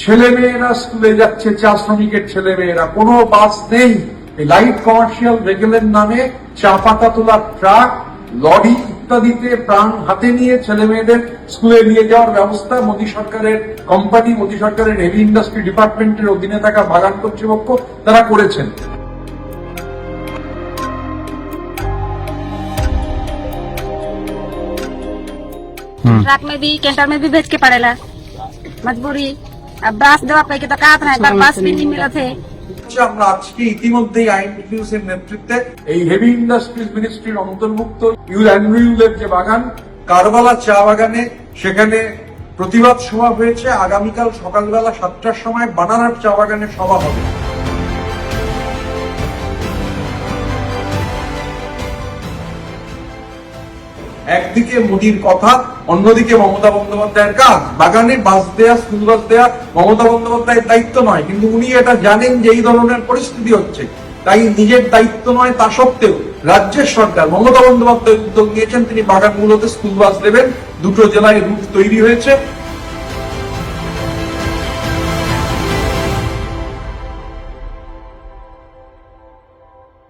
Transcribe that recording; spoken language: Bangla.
ছেলে মেয়েরা স্কুলে যাচ্ছে চা শ্রমিকের ছেলে মেয়েরা কোনো বাস নেই এই লাইট কমার্শিয়াল ভেহিকেলের নামে চা পাতা তোলার ট্রাক লরি ইত্যাদিতে প্রাণ হাতে নিয়ে ছেলে মেয়েদের স্কুলে নিয়ে যাওয়ার ব্যবস্থা মোদী সরকারের কোম্পানি মোদী সরকারের হেভি ইন্ডাস্ট্রি ডিপার্টমেন্টের অধীনে থাকা বাগান কর্তৃপক্ষ তারা করেছেন ट्रक में भी कैंटर में भी भेज के पड़ेला मजबूरी ব্রাশ দেওয়া পাইকে তো কাত নাই তার ব্রাশ পিনি মিলা আচ্ছা, আমরা আজকে ইতিমধ্যেই আইনডিউস এর নেতৃত্বে এই হেভি ইন্ডাস্ট্রিজ মিনিস্ট্রির অন্তর্ভুক্ত ইউল অ্যান্ড্রিউলের যে বাগান কারবালা চা বাগানে সেখানে প্রতিবাদ সভা হয়েছে। আগামীকাল সকালবেলা সাতটার সময় বানানার চা বাগানে সভা হবে। একদিকে মোদির কথা, অন্যদিকে মমতা বন্দ্যোপাধ্যায়ের কাজ। বাগানে বাস দেয়া স্কুল বাস দেয়া মমতা বন্দ্যোপাধ্যায়ের দায়িত্ব নয়, কিন্তু উনি এটা জানেন যে এই ধরনের পরিস্থিতি হচ্ছে। তাই নিজের দায়িত্ব নয়, তা সত্ত্বেও রাজ্যের সরকার, মমতা বন্দ্যোপাধ্যায় উদ্যোগ নিয়েছেন, তিনি বাগানগুলোতে স্কুল বাস দেবেন। দুটো জেলায় রুট তৈরি হয়েছে।